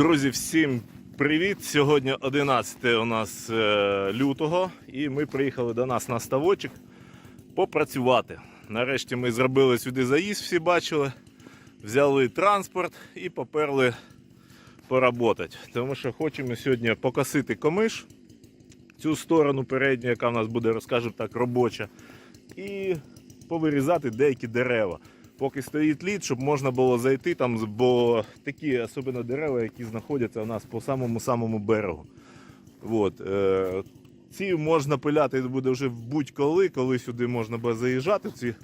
Друзі, всім привіт! Сьогодні 11 у нас е, лютого, і ми приїхали до нас на ставочок попрацювати. Нарешті ми зробили сюди заїзд, всі бачили, взяли транспорт і поперли поработати. Тому що хочемо сьогодні покосити комиш, цю сторону передню, яка в нас буде, розкажемо так, робоча, і повирізати деякі дерева. Поки стоїть лід, щоб можна було зайти там, бо такі особливо дерева, які знаходяться у нас по самому-самому берегу. От, е, ці можна пиляти буде вже будь-коли, коли сюди можна буде заїжджати, ці,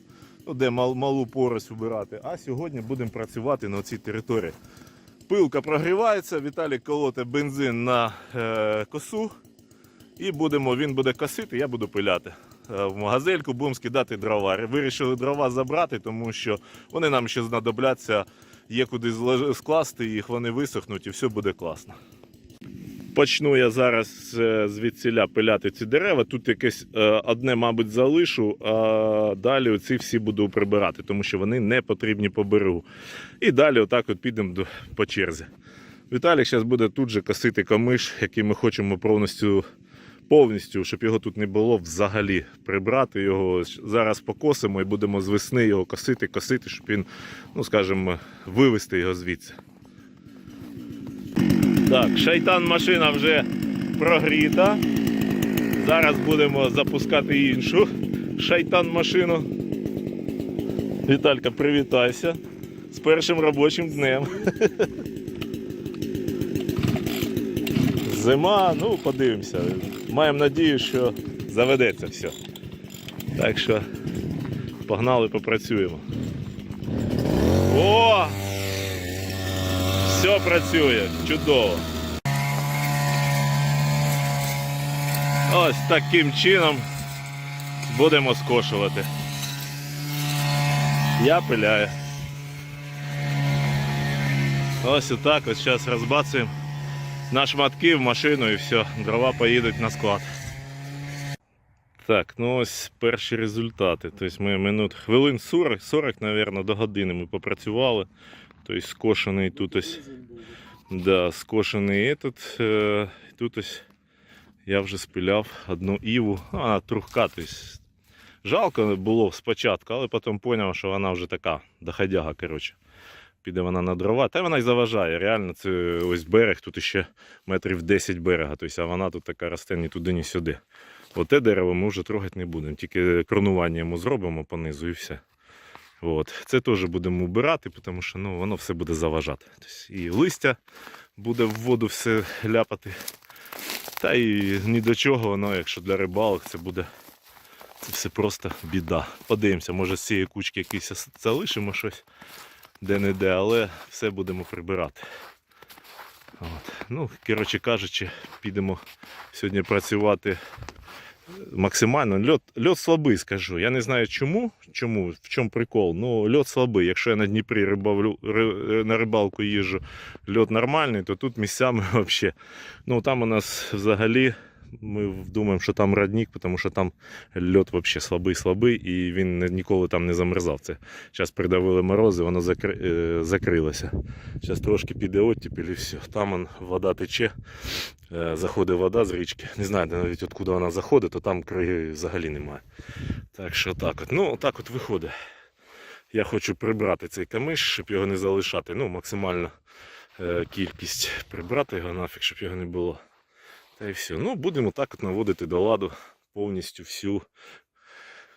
ну, де мал, малу порось убирати. А сьогодні будемо працювати на цій території. Пилка прогрівається, Віталій колоте бензин на е, косу. І будемо, він буде косити, я буду пиляти. Е, В магазельку будемо скидати дрова. Вирішили дрова забрати, тому що вони нам ще знадобляться, є куди скласти їх, вони висохнуть і все буде класно. Почну я зараз е, звідсіля пиляти ці дерева. Тут якесь е, одне, мабуть, залишу, а далі оці всі буду прибирати, тому що вони не потрібні по берегу. І далі отак от підемо по черзі. Віталік зараз буде тут же косити камиш, який ми хочемо повністю повністю, щоб його тут не було взагалі. Прибрати його зараз покосимо і будемо з весни його косити, косити, щоб він, ну скажімо, вивести його звідси. Так, шайтан машина вже прогріта. Зараз будемо запускати іншу шайтан машину. Віталька, привітайся з першим робочим днем. Зима, ну подивимося. Маємо надію, що заведеться все. Так що погнали, попрацюємо. О! Все працює, чудово. Ось таким чином будемо скошувати. Я пиляю. Ось отак, ось зараз розбацуємо на шматки в машину і все, дрова поїдуть на склад. Так, ну ось перші результати. Тобто ми минут хвилин 40, 40, мабуть, до години ми попрацювали. Тобто скошений тут ось. Да, скошений этот. Е, тут ось я вже спиляв одну іву. Ну, Вона трухка. Тобто, жалко було спочатку, але потім зрозумів, що вона вже така доходяга, коротше. Піде вона на дрова, та вона й заважає. Реально, це ось берег, тут ще метрів 10 берега. Тобто, а вона тут така росте ні туди, ні сюди. Оте дерево ми вже трогати не будемо, тільки кронування йому зробимо понизу і все. От. Це теж будемо убирати, тому що ну, воно все буде заважати. Тобто, і листя буде в воду все ляпати. Та і ні до чого воно, якщо для рибалок, це буде це все просто біда. Подивимося, може з цієї кучки якийсь залишимо щось де-не-де, але все будемо прибирати. От. Ну, коротше кажучи, підемо сьогодні працювати максимально. Льот, льот слабий, скажу. Я не знаю чому, чому в чому прикол. Ну, льот слабий. Якщо я на Дніпрі рибавлю, ри- на рибалку їжджу, льот нормальний, то тут місцями взагалі. Ну там у нас взагалі. Ми думаємо, що там родник, тому що там льот взагалі слабий-слабий і він ніколи там не замерзав. Це зараз придавили морози, воно закри... е, закрилося. Зараз трошки піде оттепель і все. Там он, вода тече, е, заходить вода з річки. Не знаю навіть откуда вона заходить, то там криги взагалі немає. Так що так от. Ну, так от виходить. Я хочу прибрати цей камиш, щоб його не залишати. Ну, максимальна е, кількість прибрати його нафіг, щоб його не було. Та й все. Ну, будемо так от наводити до ладу повністю всю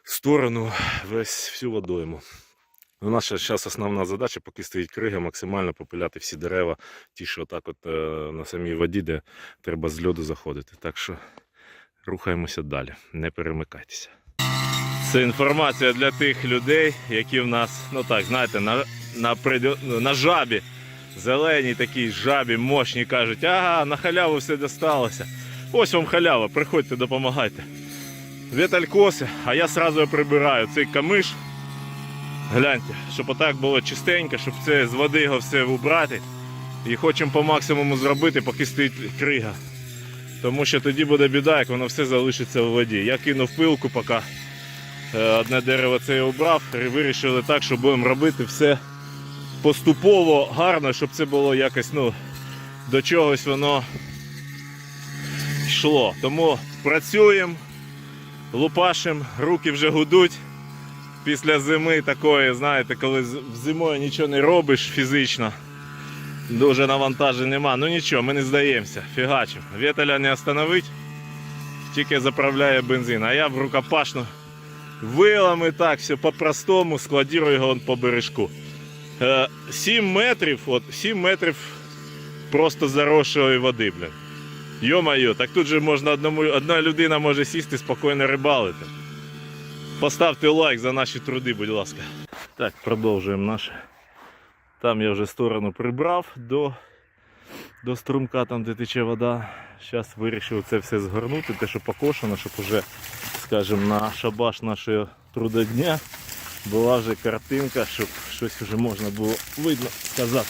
сторону, весь всю водойму. Ну, Наша зараз основна задача, поки стоїть крига, максимально попиляти всі дерева, ті, що так от е, на самій воді, де треба з льоду заходити. Так що рухаємося далі, не перемикайтеся. Це інформація для тих людей, які в нас, ну так, знаєте, на, на, придю- на жабі, зеленій такій жабі, мощні, кажуть, ага, на халяву все досталося. Ось вам халява, приходьте, допомагайте. Віталь коси, а я сразу прибираю цей камиш. Гляньте, щоб отак було чистенько, щоб це з води його все убрати. І хочемо по максимуму зробити, поки стоїть крига. Тому що тоді буде біда, як воно все залишиться в воді. Я кинув пилку, поки е, одне дерево це я убрав, і вирішили так, що будемо робити все поступово гарно, щоб це було якось ну, до чогось воно йшло. Тому працюємо, лупашимо, руки вже гудуть. Після зими такої, знаєте, коли зимою нічого не робиш фізично, дуже навантажень нема. Ну нічого, ми не здаємося, фігачимо. Віталя не остановить, тільки заправляє бензин. А я в рукопашну вилами так, все по-простому, складірую його по бережку. Е, 7 метрів, от 7 метрів просто заросшої води, блін. Йо-майо, так тут же можна одному, одна людина може сісти спокійно рибалити. Поставте лайк за наші труди, будь ласка. Так, продовжуємо наше. Там я вже сторону прибрав до, до струмка, там де тече вода. Зараз вирішив це все згорнути, те, що покошено, щоб уже, скажімо, на шабаш нашого трудодня була вже картинка, щоб щось вже можна було видно сказати.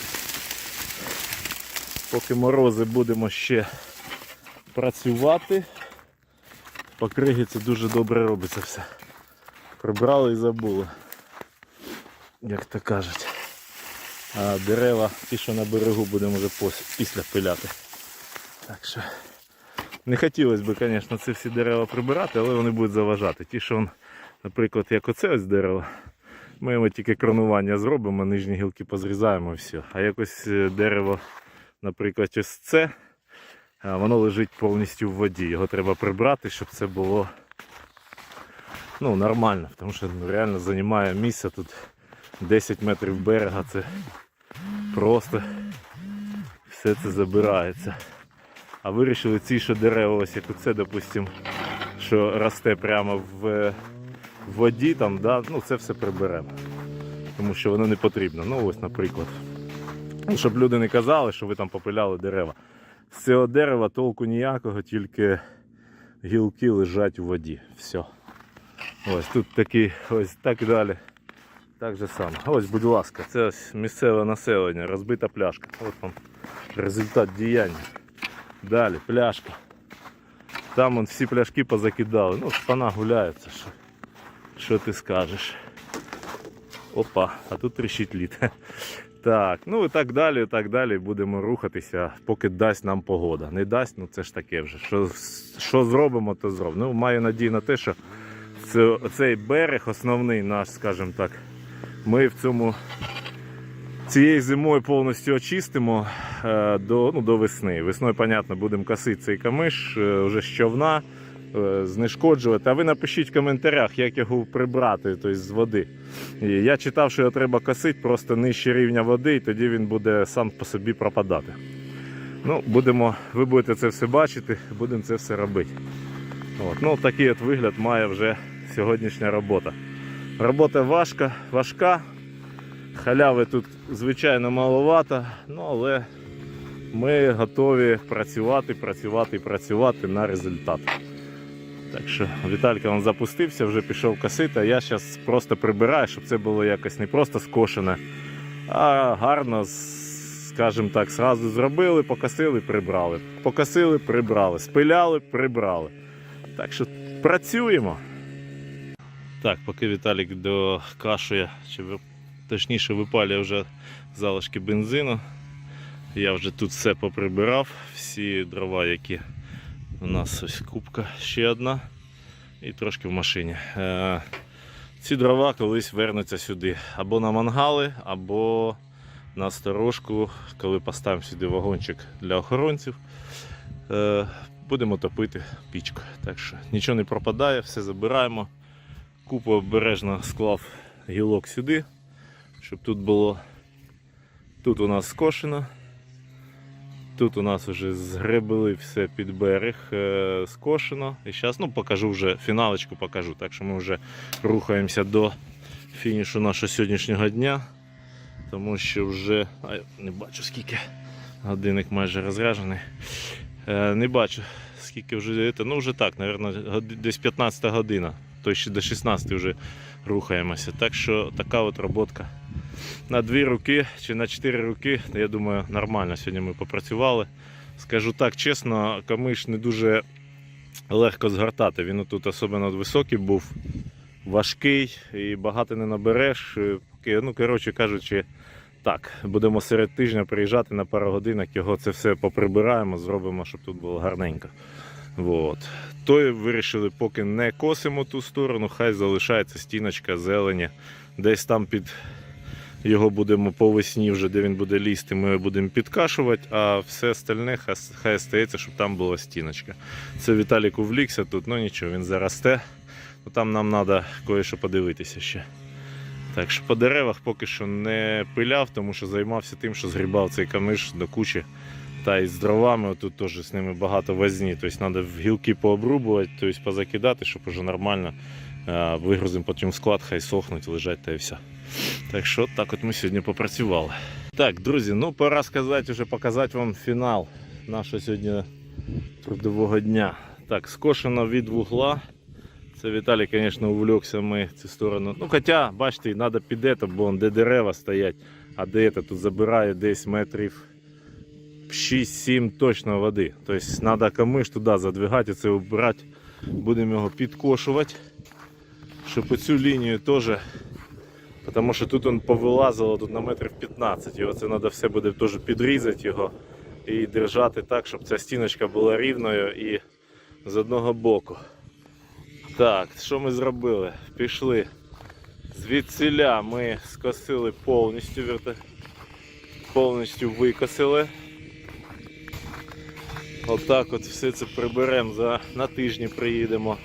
Поки морози будемо ще працювати. По кригі це дуже добре робиться все. Прибрали і забули. Як то кажуть. А дерева, ті, що на берегу будемо вже після пиляти. Так що не хотілося б, звісно, ці всі дерева прибирати, але вони будуть заважати. Ті, що, наприклад, як оце ось дерево, ми йому тільки кронування зробимо, нижні гілки позрізаємо і все. А якось е, дерево, наприклад, ось це, воно лежить повністю в воді. Його треба прибрати, щоб це було ну, нормально, тому що ну, реально займає місце тут 10 метрів берега, це просто все це забирається. А вирішили ці що дерева, ось як оце, допустим, що росте прямо в, воді, там, да, ну це все приберемо. Тому що воно не потрібно. Ну ось, наприклад. Щоб люди не казали, що ви там попиляли дерева. З цього дерева толку ніякого, тільки гілки лежать у воді. Все. Ось тут такий, ось так далі. Так же само. Ось, будь ласка, це ось місцеве населення, розбита пляшка. От вам результат діяння. Далі, пляшка. Там вон всі пляшки позакидали. Ну, шпана гуляється. Що, що ти скажеш? Опа, а тут тріщить лід. Так, ну і так далі, так далі. Будемо рухатися, поки дасть нам погода. Не дасть, ну це ж таке вже. Що, що зробимо, то зробимо. Ну, маю надію на те, що це, цей берег, основний наш, скажімо так, ми в цьому цією зимою повністю очистимо е, до, ну, до весни. Весною, понятно, будемо косити цей камиш е, вже з човна, знешкоджувати. А ви напишіть в коментарях, як його прибрати тобто, з води. І я читав, що його треба косити просто нижче рівня води, і тоді він буде сам по собі пропадати. Ну, будемо, ви будете це все бачити, будемо це все робити. От, ну, такий от вигляд має вже сьогоднішня робота. Робота важка, важка. Халяви тут, звичайно, маловато, ну, але ми готові працювати, працювати і працювати на результат. Так що Віталька він запустився, вже пішов косити, а я зараз просто прибираю, щоб це було якось не просто скошене, а гарно, скажімо так, зразу зробили, покосили, прибрали. Покосили, прибрали, спиляли, прибрали. Так що працюємо. Так, поки Віталік докашує, чи точніше випалює вже залишки бензину. Я вже тут все поприбирав, всі дрова, які у нас ось кубка ще одна і трошки в машині. Е, ці дрова колись вернуться сюди або на мангали, або на сторожку, коли поставимо сюди вагончик для охоронців. Е, будемо топити пічку. Так що нічого не пропадає, все забираємо. Купу обережно склав гілок сюди, щоб тут було. Тут у нас скошено. Тут у нас вже згребли все під берег, е, скошено. І зараз ну, покажу вже фіналочку покажу. Так що ми вже рухаємося до фінішу нашого сьогоднішнього дня. Тому що вже. А, не бачу скільки годинник майже розряджений. Е, не бачу скільки вже. Ну вже так, мабуть, десь 15 година. То ще до 16 вже рухаємося. Так що така от роботка на дві руки чи на чотири руки, я думаю, нормально сьогодні ми попрацювали. Скажу так чесно, камиш не дуже легко згортати. Він тут особливо високий був, важкий і багато не набереш. Е, Ну, коротше кажучи, Так, будемо серед тижня приїжджати на пару годинок, його це все поприбираємо, зробимо, щоб тут було гарненько. Вот. То вирішили, поки не косимо ту сторону, хай залишається стіночка зелені. Десь там під його будемо по весні, вже де він буде лізти, ми будемо підкашувати, а все остальне хай, стається, щоб там була стіночка. Це Віталік увлікся тут, ну нічого, він заросте. Ну, там нам треба кое-що подивитися ще. Так що по деревах поки що не пиляв, тому що займався тим, що згрібав цей камиш до кучі. Та й з дровами тут теж з ними багато возні. Тобто треба в гілки пообрубувати, тобто позакидати, щоб уже нормально вигрузимо потім в склад, хай сохнуть, лежать та і все. Так що так от ми сьогодні попрацювали. Так, друзі, ну пора сказати, вже показати вам фінал нашого сьогодні трудового дня. Так, скошено від вугла. Це Віталій, звісно, увлекся ми цю сторону. Ну, хоча, бачите, треба під це, бо де дерева стоять, а де це тут забирає десь метрів 6-7 точно води. Тобто треба камиш туди задвигати, це убирати. Будемо його підкошувати, щоб цю лінію теж. Тому що тут він повилазило тут на метрів 15. Його це треба все буде теж підрізати його і держати так, щоб ця стіночка була рівною і з одного боку. Так, що ми зробили? Пішли. Звідсіля ми скосили повністю верта... повністю викосили. Отак от все це приберемо за на тижні приїдемо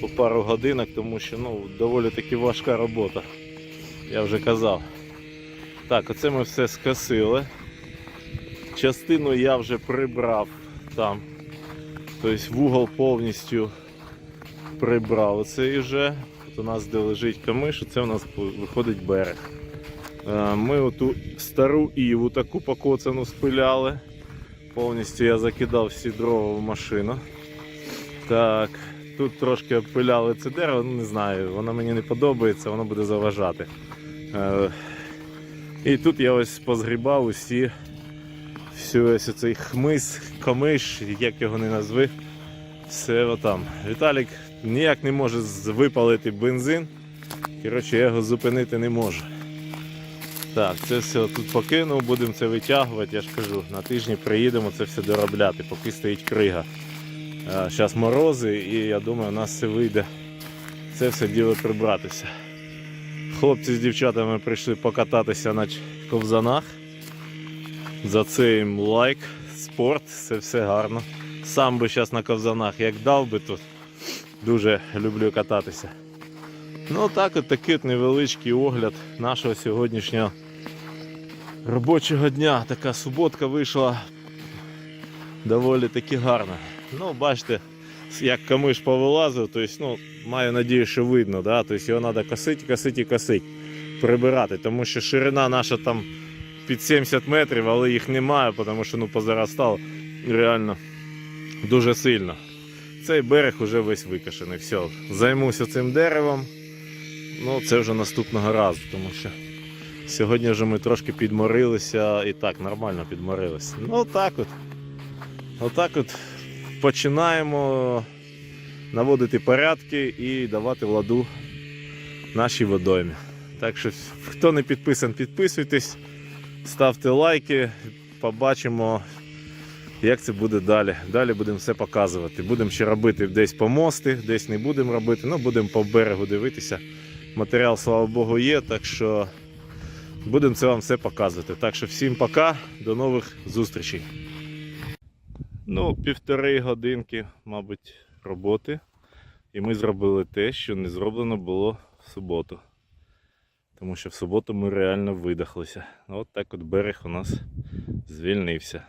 по пару годинок, тому що ну, доволі таки важка робота. Я вже казав. Так, оце ми все скосили. Частину я вже прибрав там. Тобто вугол повністю прибрав оцей вже. От у нас де лежить камиш, це у нас виходить берег. Е, Ми оту стару іву таку покоцану спиляли. Повністю я закидав всі дрова в машину. Так, тут трошки обпиляли це дерево, ну не знаю, воно мені не подобається, воно буде заважати. Е, І тут я ось позгрібав усі, всю ось цей хмис, комиш, як його не назви. Все отам. Віталік ніяк не може випалити бензин. Коротше, я його зупинити не можу. Так, це все тут покинув, будемо це витягувати, я ж кажу, на тижні приїдемо це все доробляти, поки стоїть крига. Зараз морози і я думаю, у нас все вийде це все діло прибратися. Хлопці з дівчатами прийшли покататися на ковзанах. За це їм лайк, спорт, це все гарно. Сам би зараз на ковзанах як дав би тут. Дуже люблю кататися. Ну так от такий от невеличкий огляд нашого сьогоднішнього робочого дня. Така суботка вийшла доволі таки гарна. Ну, бачите, як камиш повилазив, тобто, ну, маю надію, що видно, да? тобто його треба косити, косити і косити, прибирати, тому що ширина наша там під 70 метрів, але їх немає, тому що ну, позаростало реально дуже сильно. Цей берег вже весь викошений. Все, займуся цим деревом. Ну, це вже наступного разу, тому що сьогодні вже ми трошки підморилися і так, нормально підморилися. Ну так от. Отак от починаємо наводити порядки і давати ладу нашій водоймі. Так що, хто не підписаний, підписуйтесь, ставте лайки, побачимо, як це буде далі. Далі будемо все показувати. Будемо ще робити десь помости, десь не будемо робити, ну будемо по берегу дивитися. Матеріал, слава Богу, є, так що будемо це вам все показувати. Так що всім пока, до нових зустрічей. Ну, півтори годинки, мабуть, роботи. І ми зробили те, що не зроблено було в суботу. Тому що в суботу ми реально видихлися. От так от берег у нас звільнився.